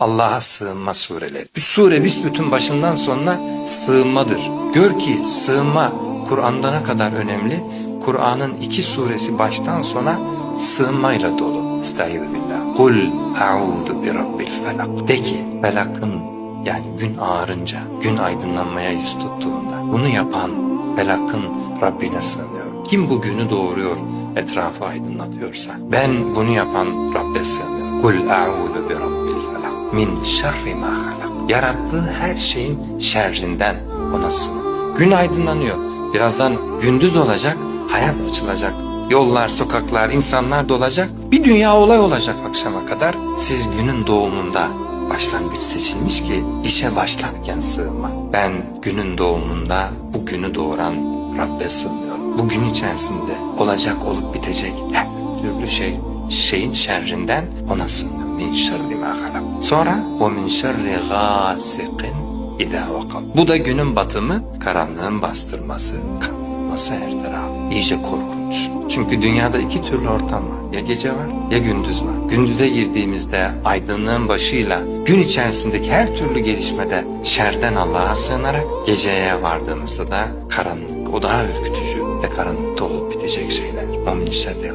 Allah'a sığınma sureleri. Bir sure büsbütün başından sonuna sığınmadır. Gör ki sığınma Kur'an'da ne kadar önemli. Kur'an'ın iki suresi baştan sona sığınmayla dolu. Estaizu billah. Kul a'udu bi rabbil felak. De ki felakın yani gün ağarınca, gün aydınlanmaya yüz tuttuğunda bunu yapan felakın Rabbine sığınıyor. Kim bu günü doğuruyor, etrafı aydınlatıyorsa ben bunu yapan Rabbe sığınıyorum. Kul a'udu bi rabbil. Min şerri ma halak. Yarattığı her şeyin şerrinden ona sığınıyor. Gün aydınlanıyor. Birazdan gündüz olacak, hayat açılacak. Yollar, sokaklar, insanlar dolacak. Bir dünya olay olacak akşama kadar. Siz günün doğumunda başlangıç seçilmiş ki işe başlarken sığınma. Ben günün doğumunda bu günü doğuran Rabbe sığınıyorum. Bu gün içerisinde olacak olup bitecek her türlü şey şeyin şerrinden ona sığınıyorum. Min şerri ma halak. Sonra o min şerri gasikin İza vakab. Bu da günün batımı, karanlığın bastırması, karanlıkması ertera. İyice korkunç. Çünkü dünyada iki türlü ortam var. Ya gece var ya gündüz var. Gündüze girdiğimizde aydınlığın başıyla gün içerisindeki her türlü gelişmede şerden Allah'a sığınarak geceye vardığımızda da karanlık. O daha ürkütücü ve karanlıkta olup bitecek şeyler. O min şerri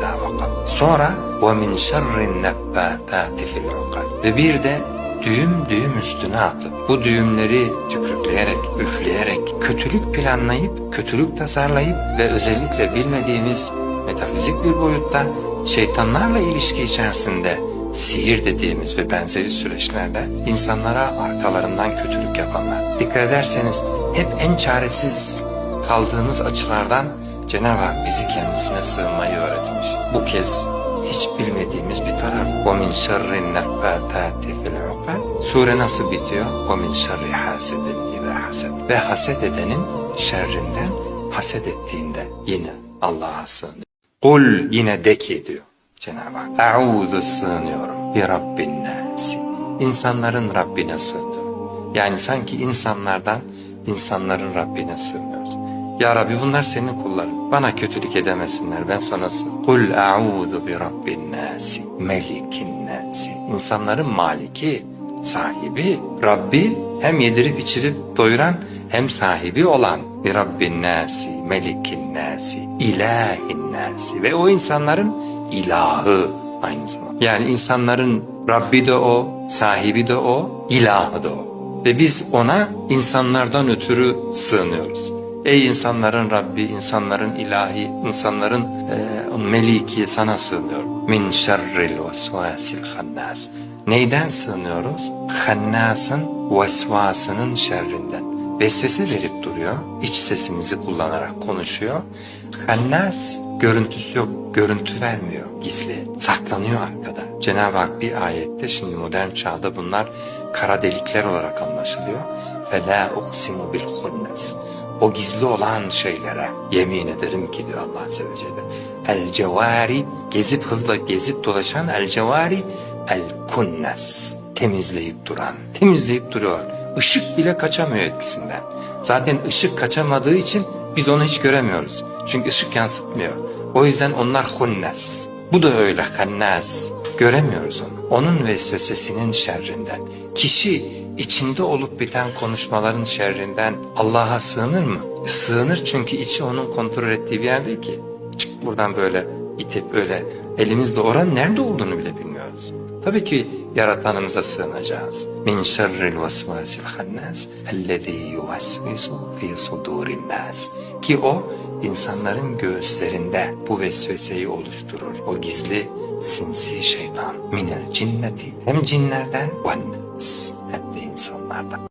İza vakab. Sonra o min şerri nebbatati fil ukad. Ve bir de düğüm düğüm üstüne atıp bu düğümleri tükürükleyerek, üfleyerek, kötülük planlayıp, kötülük tasarlayıp ve özellikle bilmediğimiz metafizik bir boyutta şeytanlarla ilişki içerisinde sihir dediğimiz ve benzeri süreçlerde insanlara arkalarından kötülük yapanlar. Dikkat ederseniz hep en çaresiz kaldığımız açılardan Cenab-ı Hak bizi kendisine sığınmayı öğretmiş. Bu kez hiç bilmediğimiz bir taraf. وَمِنْ شَرِّ النَّفَّاتَاتِ فِي الْعُقَدِ Sure nasıl bitiyor? وَمِنْ شَرِّ حَاسِدٍ اِذَا حَسَدٍ Ve haset edenin şerrinden haset ettiğinde yine Allah'a sığınıyor. Kul yine de ki diyor Cenab-ı Hak. Eûzu sığınıyorum bir Rabbin nâsi. İnsanların Rabbine sığınıyorum. Yani sanki insanlardan insanların Rabbine sığınıyorum. Ya Rabbi bunlar senin kulların. Bana kötülük edemesinler ben sana. Kul a'udhu bi rabbin nasi, melikin nasi. İnsanların maliki, sahibi, Rabbi hem yedirip içirip doyuran hem sahibi olan bir Rabbin nasi, melikin nasi, ilahin nasi ve o insanların ilahı aynı zamanda. Yani insanların Rabbi de o, sahibi de o, ilahı da o. Ve biz ona insanlardan ötürü sığınıyoruz. Ey insanların Rabbi, insanların ilahi, insanların e, meliki sana sığınıyorum. Min şerril vesvasil hannas. Neyden sığınıyoruz? Hannasın vesvasının şerrinden. Vesvese verip duruyor. İç sesimizi kullanarak konuşuyor. Hannas görüntüsü yok, görüntü vermiyor gizli. Saklanıyor arkada. Cenab-ı Hak bir ayette şimdi modern çağda bunlar kara delikler olarak anlaşılıyor. فَلَا اُقْسِمُ بِالْخُنَّسِ o gizli olan şeylere yemin ederim ki diyor Allah Azze ve Celle. El cevari gezip hızla gezip dolaşan el cevari el kunnes temizleyip duran temizleyip duruyor. Işık bile kaçamıyor etkisinden. Zaten ışık kaçamadığı için biz onu hiç göremiyoruz. Çünkü ışık yansıtmıyor. O yüzden onlar hunnes. Bu da öyle hannas. Göremiyoruz onu. Onun vesvesesinin şerrinden. Kişi içinde olup biten konuşmaların şerrinden Allah'a sığınır mı? Sığınır çünkü içi onun kontrol ettiği bir yer değil ki. Çık buradan böyle itip öyle elimizde oran nerede olduğunu bile bilmiyoruz. Tabii ki yaratanımıza sığınacağız. Min şerril vesvasil hannas ellezî yuvesvisu fî sudûrin nas. Ki o insanların göğüslerinde bu vesveseyi oluşturur. O gizli sinsi şeytan minel cinneti hem cinlerden ve nas hem de insanlardan.